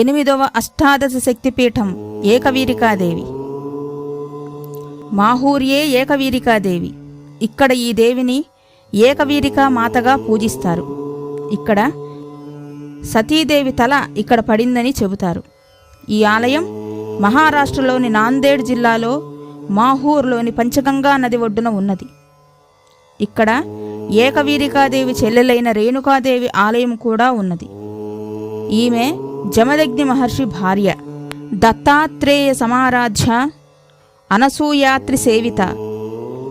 ఎనిమిదవ అష్టాదశ శక్తిపీఠం ఏకవీరికాదేవి. మాహూర్యే ఏకవీరికాదేవి. ఇక్కడ ఈ దేవిని ఏకవీరికా మాతగా పూజిస్తారు. ఇక్కడ సతీదేవి తల ఇక్కడ పడిందని చెబుతారు. ఈ ఆలయం మహారాష్ట్రలోని నాందేడ్ జిల్లాలో మాహూర్లోని పంచగంగా నది ఒడ్డున ఉన్నది. ఇక్కడ ఏకవీరికాదేవి చెల్లెలైన రేణుకాదేవి ఆలయం కూడా ఉన్నది. ఈమె జమదగ్ని మహర్షి భార్య దత్తాత్రేయ సమారాధ్య అనసూయాత్రి సేవిత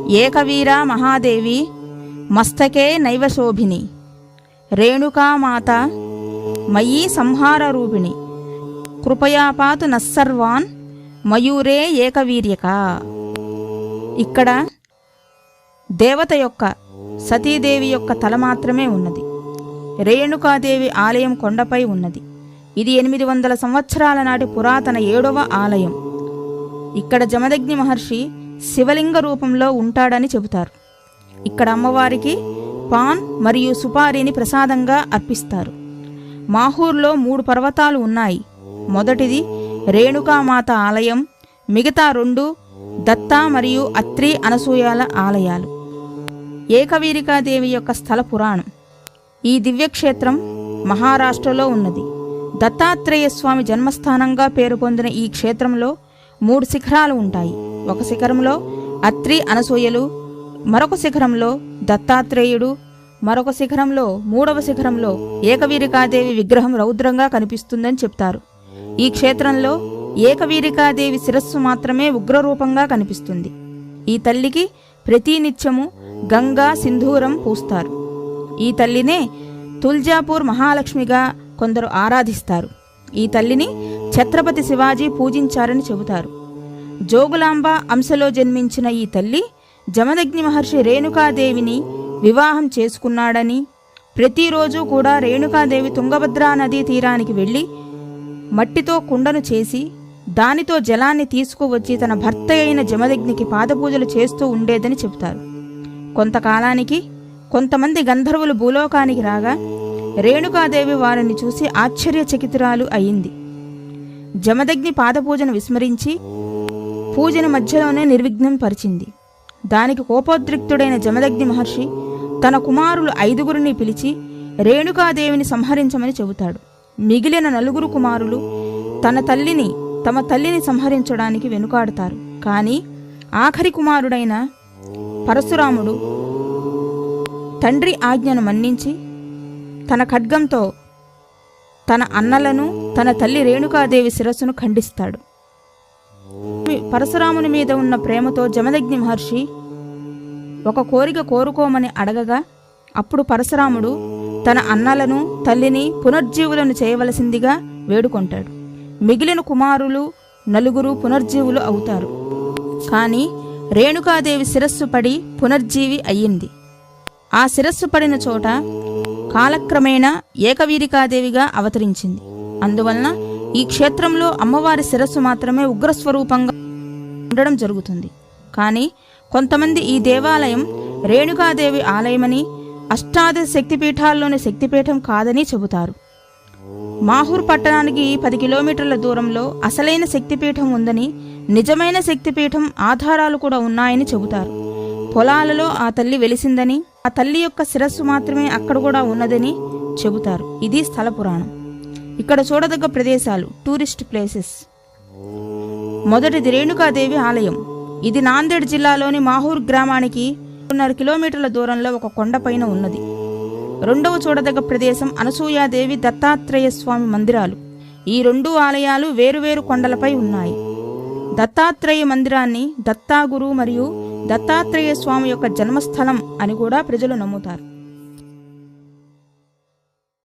ఏకవీర మహాదేవి మస్తకే నైవశోభిని రేణుకామాత మయీ సంహార రూపిణి కృపయాపాతు నస్సర్వాన్ మయూరే ఏకవీర్యక. ఇక్కడ దేవత యొక్క సతీదేవి యొక్క తల మాత్రమే ఉన్నది. రేణుకాదేవి ఆలయం కొండపై ఉన్నది. ఇది ఎనిమిది వందల సంవత్సరాల నాటి పురాతన ఏడవ ఆలయం. ఇక్కడ జమదగ్ని మహర్షి శివలింగ రూపంలో ఉంటాడని చెబుతారు. ఇక్కడ అమ్మవారికి పాన్ మరియు సుపారీని ప్రసాదంగా అర్పిస్తారు. మాహూర్లో మూడు పర్వతాలు ఉన్నాయి. మొదటిది రేణుకామాత ఆలయం మిగతా రెండు దత్తా మరియు అత్రి అనసూయాల ఆలయాలు. ఏకవీరికాదేవి యొక్క స్థల పురాణం. ఈ దివ్యక్షేత్రం మహారాష్ట్రలో ఉన్నది. దత్తాత్రేయ స్వామి జన్మస్థానంగా పేరు పొందిన ఈ క్షేత్రంలో మూడు శిఖరాలు ఉంటాయి. ఒక శిఖరంలో అత్రి అనసూయలు మరొక శిఖరంలో దత్తాత్రేయుడు మరొక శిఖరంలో మూడవ శిఖరంలో ఏకవీరికాదేవి విగ్రహం రౌద్రంగా కనిపిస్తుందని చెప్తారు. ఈ క్షేత్రంలో ఏకవీరికాదేవి శిరస్సు మాత్రమే ఉగ్రరూపంగా కనిపిస్తుంది. ఈ తల్లికి ప్రతినిత్యము గంగా సింధూరం పూస్తారు. ఈ తల్లినే తుల్జాపూర్ మహాలక్ష్మిగా కొందరు ఆరాధిస్తారు. ఈ తల్లిని ఛత్రపతి శివాజీ పూజించారని చెబుతారు. జోగులాంబ అంశలో జన్మించిన ఈ తల్లి జమదగ్ని మహర్షి రేణుకాదేవిని వివాహం చేసుకున్నాడని ప్రతిరోజు కూడా రేణుకాదేవి తుంగభద్రా నదీ తీరానికి వెళ్ళి మట్టితో కుండను చేసి దానితో జలాన్ని తీసుకువచ్చి తన భర్త అయిన జమదగ్నికి పాదపూజలు చేస్తూ ఉండేదని చెబుతారు. కొంతకాలానికి కొంతమంది గంధర్వులు భూలోకానికి రాగా రేణుకాదేవి వారిని చూసి ఆశ్చర్యచకితురాలు అయింది. జమదగ్ని పాదపూజను విస్మరించి పూజను మధ్యలోనే నిర్విఘ్నం పరిచింది. దానికి కోపోద్రిక్తుడైన జమదగ్ని మహర్షి తన కుమారులు ఐదుగురిని పిలిచి రేణుకాదేవిని సంహరించమని చెబుతాడు. మిగిలిన నలుగురు కుమారులు తన తల్లిని తమ తల్లిని సంహరించడానికి వెనుకాడతారు. కానీ ఆఖరి కుమారుడైన పరశురాముడు తండ్రి ఆజ్ఞను మన్నించి తన ఖడ్గంతో తన అన్నలను తన తల్లి రేణుకాదేవి శిరస్సును ఖండిస్తాడు. పరశురాముని మీద ఉన్న ప్రేమతో జమదగ్ని మహర్షి ఒక కోరిక కోరుకోమని అడగగా అప్పుడు పరశురాముడు తన అన్నలను తల్లిని పునర్జీవులను చేయవలసిందిగా వేడుకొంటాడు. మిగిలిన కుమారులు నలుగురు పునర్జీవులు అవుతారు. కానీ రేణుకాదేవి శిరస్సు పడి పునర్జీవి అయ్యింది. ఆ శిరస్సు పడిన చోట కాలక్రమేణా ఏకవీరికాదేవిగా అవతరించింది. అందువలన ఈ క్షేత్రంలో అమ్మవారి శిరస్సు మాత్రమే ఉగ్రస్వరూపంగా ఉండడం జరుగుతుంది. కానీ కొంతమంది ఈ దేవాలయం రేణుకాదేవి ఆలయమని అష్టాదశ శక్తిపీఠాల్లోని శక్తిపీఠం కాదని చెబుతారు. మాహూర్ పట్టణానికి పది కిలోమీటర్ల దూరంలో అసలైన శక్తిపీఠం ఉందని నిజమైన శక్తిపీఠం ఆధారాలు కూడా ఉన్నాయని చెబుతారు. పొలాలలో ఆ తల్లి వెలిసిందని ఆ తల్లి యొక్క శిరస్సు మాత్రమే అక్కడ కూడా ఉన్నదని చెబుతారు. ఇది స్థల పురాణం. ఇక్కడ చూడదగ్గ ప్రదేశాలు టూరిస్ట్ ప్లేసెస్. మొదటిది రేణుకాదేవి ఆలయం. ఇది నాందేడ్ జిల్లాలోని మాహూర్ గ్రామానికి రెండున్నర కిలోమీటర్ల దూరంలో ఒక కొండపైన ఉన్నది. రెండవ చూడదగ్గ ప్రదేశం అనసూయాదేవి దత్తాత్రేయ స్వామి మందిరాలు. ఈ రెండు ఆలయాలు వేరువేరు కొండలపై ఉన్నాయి. దత్తాత్రేయ మందిరాన్ని దత్తాగురు మరియు దత్తాత్రేయ స్వామి యొక్క జన్మస్థలం అని కూడా ప్రజలు నమ్ముతారు.